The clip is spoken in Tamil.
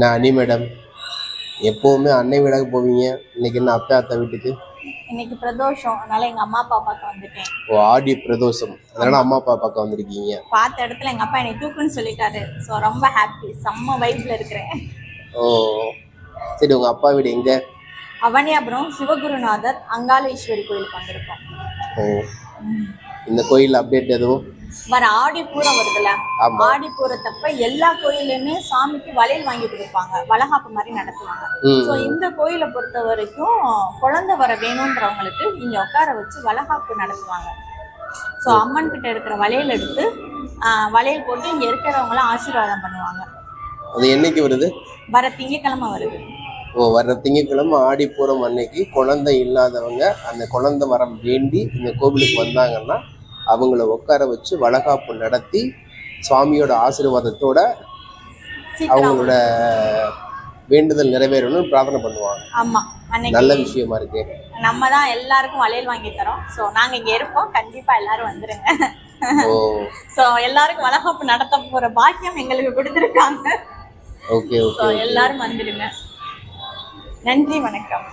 நான் அனி மேடம். எப்போவுமே அன்னை வீடாக போவீங்க. இன்னைக்கு என்ன அப்பா அத்தா வீட்டுக்கு? இன்னைக்கு பிரதோஷம். அதனால எங்க அம்மா அப்பா பார்க்க வந்துட்டேன். ஓ ஆடி பிரதோஷம். அதனால அம்மா அப்பா பார்க்க வந்திருக்கீங்க. பார்த்த இடத்துல எங்க அப்பா என்னை தூக்குன்னு சொல்லிட்டாரு. ஸோ ரொம்ப ஹாப்பி செம்ம வைப்ல இருக்கிறேன். ஓ சரி உங்க அப்பா வீடு எங்க? அவனியாபுரம் சிவகுருநாதர் அங்காளேஸ்வரி கோயிலுக்கு வந்திருக்கோம். ஓ இந்த கோயில் அப்டேட் எதுவும்? வர ஆடி பூரம் வருதுல்ல? ஆமா. ஆடி பூரத்தப்ப எல்லா கோயிலுமே சாமிக்கு வளையல் வாங்கி கொடுப்பாங்க. வளகாப்பு மாதிரி நடத்துவாங்க. ஸோ இந்த கோயிலை பொறுத்த வரைக்கும் குழந்தை வர வேணுன்றவங்களுக்கு இங்க உட்கார வச்சு வளகாப்பு நடத்துவாங்க. ஸோ அம்மன் கிட்ட இருக்கிற வளையல் எடுத்து வளையல் போட்டு இங்க இருக்கிறவங்களாம் ஆசீர்வாதம் பண்ணுவாங்க. அது என்னைக்கு வருது? வர திங்கக்கிழமை வருது. ஓ வர்ற திங்கட்கிழமை ஆடிப்பூரம் அன்னைக்கு. குழந்தை இல்லாதவங்க அந்த குழந்தை வரம் வேண்டி இந்த கோவிலுக்கு வந்தாங்கன்னா அவங்கள உட்கார வச்சு வளகாப்பு நடத்தி சுவாமியோட ஆசீர்வாதத்தோட அவங்களோட வேண்டுதல் நிறைவேறணும்னு பிரார்த்தனை பண்ணுவாங்க. ஆமா நல்ல விஷயமா இருக்கு. நம்ம தான் எல்லாருக்கும் வளையல் வாங்கி தரோம். ஸோ நாங்க இங்க இருப்போம். கண்டிப்பா எல்லாரும் வந்துருங்க. ஓ. ஸோ எல்லாருக்கும் வளகாப்பு நடத்த போற பாக்கியம் எங்களுக்கு கொடுத்துருக்காங்க. ஓகே ஓகே எல்லாரும் வந்துடுங்க நன்றி வணக்கம்.